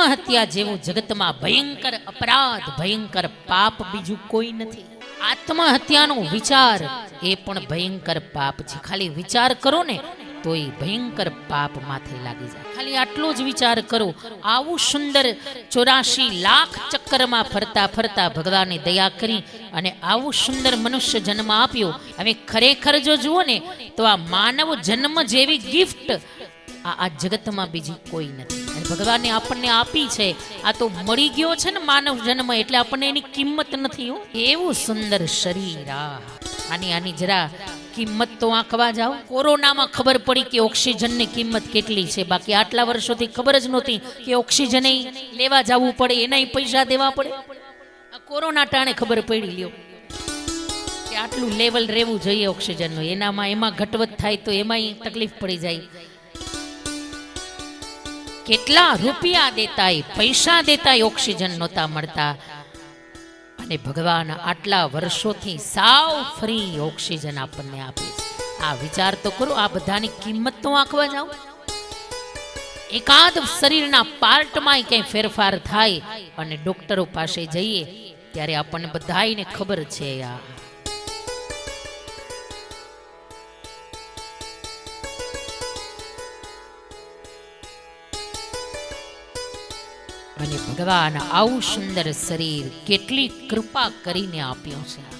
આત્મહત્યા જેવું જગતમાં ભયંકર અપરાધ, ભયંકર પાપ બીજું કોઈ નથી. આત્મહત્યાનો વિચાર એ પણ ભયંકર પાપ છે. ખાલી વિચાર કરો ને તો એ ભયંકર પાપ માથે લાગી જાય. ખાલી આટલો જ વિચાર કરો. આવું સુંદર ચોરાશી લાખ ચક્કરમાં ફરતા ફરતા ભગવાને દયા કરી અને આવું સુંદર મનુષ્ય જન્મ આપ્યો. હવે ખરેખર જો જુઓ ને, તો આ માનવ જન્મ જેવી ગિફ્ટ આ જગતમાં બીજી કોઈ નથી. ભગવાને આપણને આપી છે. આ તો મળી ગયો છે ને માનવ જન્મ એટલે આપણને એની કિંમત નથી હો. એવું સુંદર શરીર આ. આની આની જરા કિંમત તો આંકવા જાઓ. કોરોનામાં ખબર પડી કે ઓક્સિજનની કિંમત કેટલી છે. બાકી આટલા વર્ષોથી ખબર જ નહોતી કે ઓક્સિજન લેવા જવું પડે એના પૈસા દેવા પડે. કોરોના ટાણે ખબર પડી લ્યો. કે આટલું લેવલ રહેવું જોઈએ ઓક્સિજનનું. એનામાં, એમાં ઘટવત થાય તો એમાંય તકલીફ પડી જાય. કેટલા રૂપિયા દેતા પૈસા દેતા ઓક્સિજન નહોતા મળતા. અને ભગવાન આટલા વર્ષોથી સાવ ફ્રી ઓક્સિજન આપણને આપે આ વિચાર તો કરો, આ બધાની કિંમત તો આંકવા જાઓ. એકાદ શરીરના પાર્ટમાં ક્યાંય ફેરફાર થાય અને ડોક્ટરો પાસે જઈએ, ત્યારે આપણને બધાને ખબર છે આ. અને ભગવાન આવું સુંદર શરીર કેટલી કૃપા કરીને આપ્યું છે.